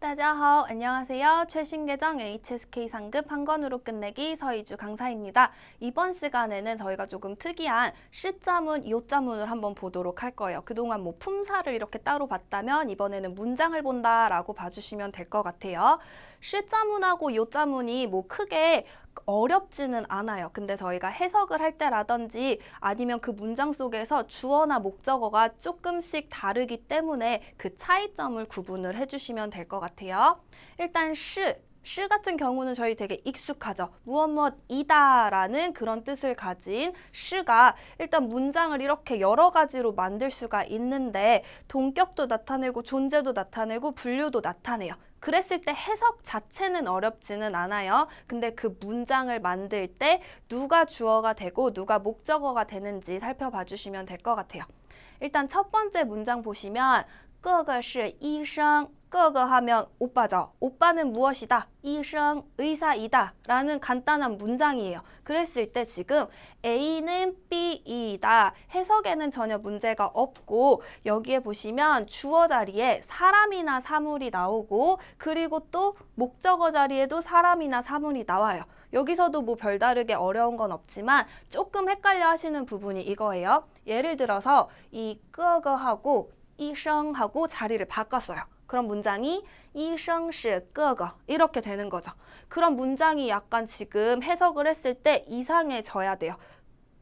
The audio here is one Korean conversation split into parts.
大家好, 안녕하세요. 최신 계정 HSK 상급 한 권으로 끝내기 서희주 강사입니다. 이번 시간에는 저희가 조금 특이한 시자문, 요자문을 한번 보도록 할 거예요. 그동안 뭐 품사를 이렇게 따로 봤다면 이번에는 문장을 본다라고 봐주시면 될 것 같아요. 시자문하고 요자문이 뭐 크게 어렵지는 않아요. 근데 저희가 해석을 할 때라든지 아니면 그 문장 속에서 주어나 목적어가 조금씩 다르기 때문에 그 차이점을 구분을 해주시면 될 것 같아요. 일단 시, 시 같은 경우는 저희 되게 익숙하죠. 무엇 무엇이다라는 그런 뜻을 가진 시가 일단 문장을 이렇게 여러 가지로 만들 수가 있는데 동격도 나타내고 존재도 나타내고 분류도 나타내요. 그랬을 때 해석 자체는 어렵지는 않아요. 근데 그 문장을 만들 때 누가 주어가 되고 누가 목적어가 되는지 살펴봐 주시면 될 것 같아요. 일단 첫 번째 문장 보시면 各个是医生 그거 하면 오빠죠. 오빠는 무엇이다? 이성, 의사이다. 라는 간단한 문장이에요. 그랬을 때 지금 A는 B이다. 해석에는 전혀 문제가 없고 여기에 보시면 주어 자리에 사람이나 사물이 나오고 그리고 또 목적어 자리에도 사람이나 사물이 나와요. 여기서도 뭐 별다르게 어려운 건 없지만 조금 헷갈려 하시는 부분이 이거예요. 예를 들어서 이 끄거하고 이성하고 자리를 바꿨어요. 그런 문장이 이성시 끄거 이렇게 되는 거죠. 그런 문장이 약간 지금 해석을 했을 때 이상해져야 돼요.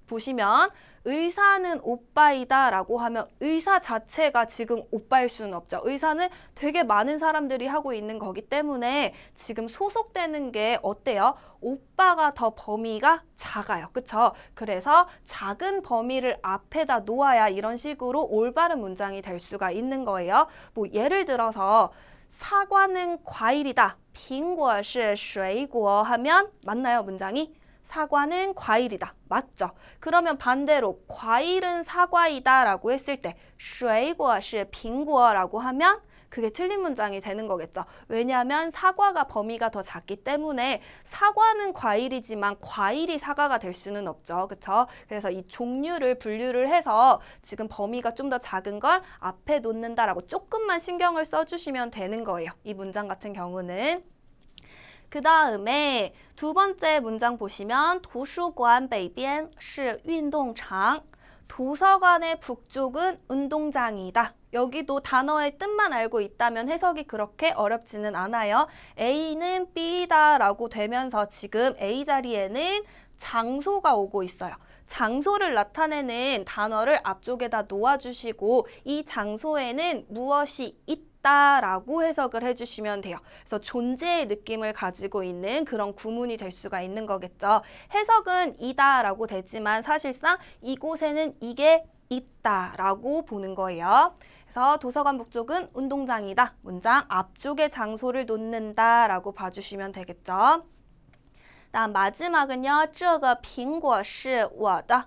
보시면 의사는 오빠이다 라고 하면 의사 자체가 지금 오빠일 수는 없죠. 의사는 되게 많은 사람들이 하고 있는 거기 때문에 지금 소속되는 게 어때요? 오빠가 더 범위가 작아요. 그쵸? 그래서 작은 범위를 앞에다 놓아야 이런 식으로 올바른 문장이 될 수가 있는 거예요. 뭐 예를 들어서 사과는 과일이다. 苹果是水果 하면 맞나요, 문장이? 사과는 과일이다. 맞죠? 그러면 반대로 과일은 사과이다 라고 했을 때 水果是苹果 라고 하면 그게 틀린 문장이 되는 거겠죠. 왜냐하면 사과가 범위가 더 작기 때문에 사과는 과일이지만 과일이 사과가 될 수는 없죠. 그렇죠? 그래서 이 종류를 분류를 해서 지금 범위가 좀 더 작은 걸 앞에 놓는다라고 조금만 신경을 써주시면 되는 거예요. 이 문장 같은 경우는. 그 다음에 두 번째 문장 보시면 图书馆北边是运动场 도서관의 북쪽은 운동장이다. 여기도 단어의 뜻만 알고 있다면 해석이 그렇게 어렵지는 않아요. A는 B다라고 되면서 지금 A 자리에는 장소가 오고 있어요. 장소를 나타내는 단어를 앞쪽에다 놓아주시고 이 장소에는 무엇이 있다라고 해석을 해주시면 돼요. 그래서 존재의 느낌을 가지고 있는 그런 구문이 될 수가 있는 거겠죠. 해석은 이다라고 되지만 사실상 이곳에는 이게 있다라고 보는 거예요. 그래서 도서관 북쪽은 운동장이다. 문장 앞쪽에 장소를 놓는다라고 봐주시면 되겠죠. 다음 마지막은요. 这个苹果是我的.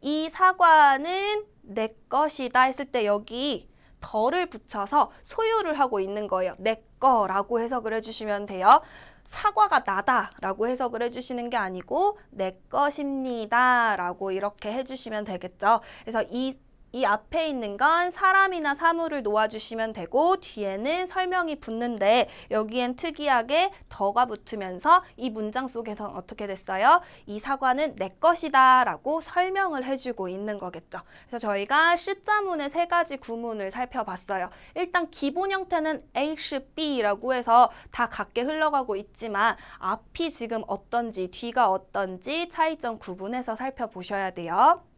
이 사과는 내 것이다 했을 때 여기 덜을 붙여서 소유를 하고 있는 거예요. 내 거라고 해석을 해주시면 돼요. 사과가 나다라고 해석을 해주시는 게 아니고 내 것입니다라고 이렇게 해주시면 되겠죠. 그래서 이 이 앞에 있는 건 사람이나 사물을 놓아주시면 되고 뒤에는 설명이 붙는데 여기엔 특이하게 더가 붙으면서 이 문장 속에서 어떻게 됐어요? 이 사과는 내 것이다 라고 설명을 해주고 있는 거겠죠. 그래서 저희가 시자문의 세 가지 구문을 살펴봤어요. 일단 기본 형태는 HB라고 해서 다 같게 흘러가고 있지만 앞이 지금 어떤지 뒤가 어떤지 차이점 구분해서 살펴보셔야 돼요.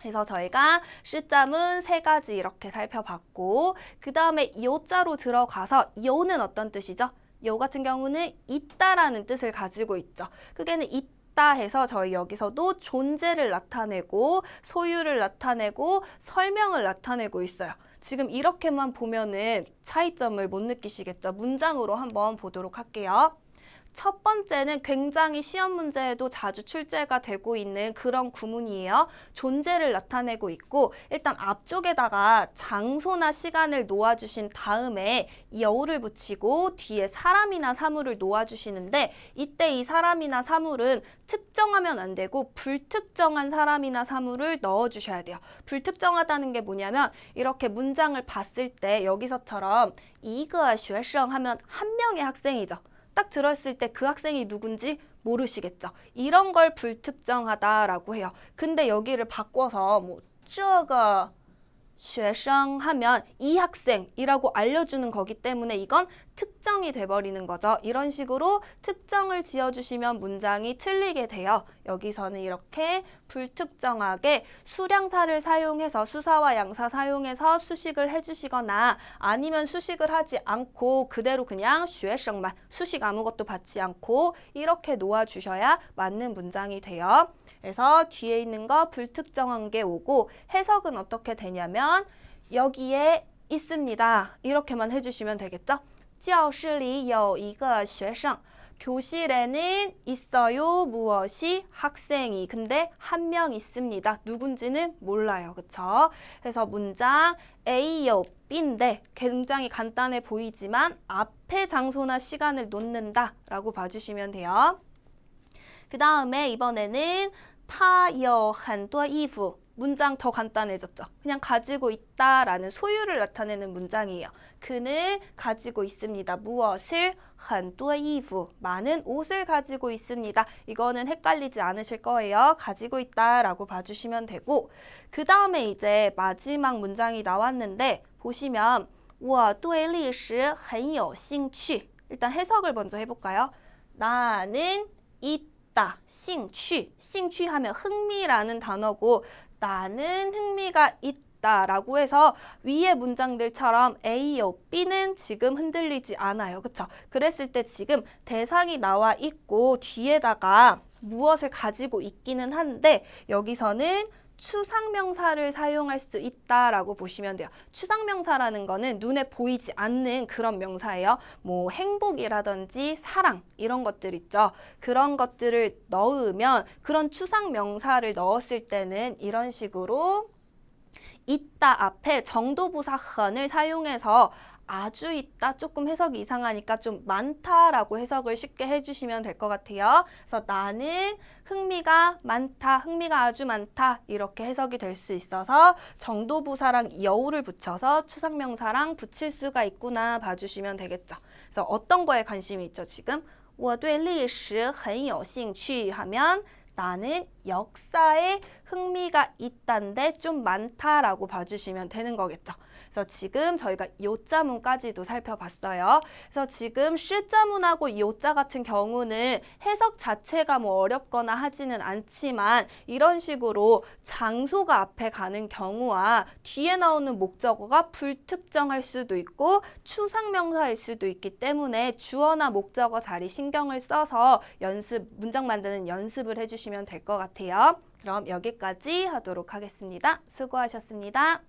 그래서 저희가 시자문 세 가지 이렇게 살펴봤고 그 다음에 요자로 들어가서 요는 어떤 뜻이죠? 요 같은 경우는 있다라는 뜻을 가지고 있죠. 그게는 있다 해서 저희 여기서도 존재를 나타내고 소유를 나타내고 설명을 나타내고 있어요. 지금 이렇게만 보면은 차이점을 못 느끼시겠죠? 문장으로 한번 보도록 할게요. 첫 번째는 굉장히 시험 문제에도 자주 출제가 되고 있는 그런 구문이에요. 존재를 나타내고 있고 일단 앞쪽에다가 장소나 시간을 놓아주신 다음에 여우를 붙이고 뒤에 사람이나 사물을 놓아주시는데 이때 이 사람이나 사물은 특정하면 안 되고 불특정한 사람이나 사물을 넣어주셔야 돼요. 불특정하다는 게 뭐냐면 이렇게 문장을 봤을 때 여기서처럼 이거 学生 하면 한 명의 학생이죠. 딱 들었을 때 그 학생이 누군지 모르시겠죠. 이런 걸 불특정하다라고 해요. 근데 여기를 바꿔서 뭐 쯔가 学生 하면 이 학생이라고 알려주는 거기 때문에 이건 특정이 돼버리는 거죠. 이런 식으로 특정을 지어주시면 문장이 틀리게 돼요. 여기서는 이렇게 불특정하게 수량사를 사용해서 수사와 양사 사용해서 수식을 해주시거나 아니면 수식을 하지 않고 그대로 그냥 学生만 수식 아무것도 받지 않고 이렇게 놓아주셔야 맞는 문장이 돼요. 그래서 뒤에 있는 거 불특정한 게 오고 해석은 어떻게 되냐면 여기에 있습니다. 이렇게만 해주시면 되겠죠? 教室里有一个学生. 교실에는 있어요. 무엇이 학생이. 근데 한 명 있습니다. 누군지는 몰라요. 그쵸? 그래서 문장 A요, B인데 굉장히 간단해 보이지만 앞에 장소나 시간을 놓는다 라고 봐주시면 돼요. 그 다음에 이번에는 他有很多衣服 문장 더 간단해졌죠. 그냥 가지고 있다라는 소유를 나타내는 문장이에요. 그는 가지고 있습니다. 무엇을? 很多衣服 많은 옷을 가지고 있습니다. 이거는 헷갈리지 않으실 거예요. 가지고 있다라고 봐주시면 되고 그 다음에 이제 마지막 문장이 나왔는데 보시면 我对历史很有兴趣 일단 해석을 먼저 해볼까요? 나는 있다. 兴趣. 兴趣 하면 흥미라는 단어고 나는 흥미가 있다 라고 해서 위의 문장들처럼 A요, B는 지금 흔들리지 않아요. 그쵸? 그랬을 때 지금 대상이 나와 있고 뒤에다가 무엇을 가지고 있기는 한데 여기서는 추상명사를 사용할 수 있다라고 보시면 돼요. 추상명사라는 거는 눈에 보이지 않는 그런 명사예요. 뭐 행복이라든지 사랑 이런 것들 있죠. 그런 것들을 넣으면 그런 추상명사를 넣었을 때는 이런 식으로 있다 앞에 정도부사 헌을 사용해서 아주 있다 조금 해석이 이상하니까 좀 많다라고 해석을 쉽게 해주시면 될 것 같아요. 그래서 나는 흥미가 많다, 흥미가 아주 많다 이렇게 해석이 될 수 있어서 정도부사랑 여우를 붙여서 추상명사랑 붙일 수가 있구나 봐주시면 되겠죠. 그래서 어떤 거에 관심이 있죠 지금? 我对历史很有兴趣 하면 나는 역사에 흥미가 있단데 좀 많다라고 봐주시면 되는 거겠죠. 그래서 지금 저희가 요자문까지도 살펴봤어요. 그래서 지금 실자문하고 요자 같은 경우는 해석 자체가 뭐 어렵거나 하지는 않지만 이런 식으로 장소가 앞에 가는 경우와 뒤에 나오는 목적어가 불특정할 수도 있고 추상명사일 수도 있기 때문에 주어나 목적어 자리 신경을 써서 연습 문장 만드는 연습을 해주시면 될 것 같아요. 그럼 여기까지 하도록 하겠습니다. 수고하셨습니다.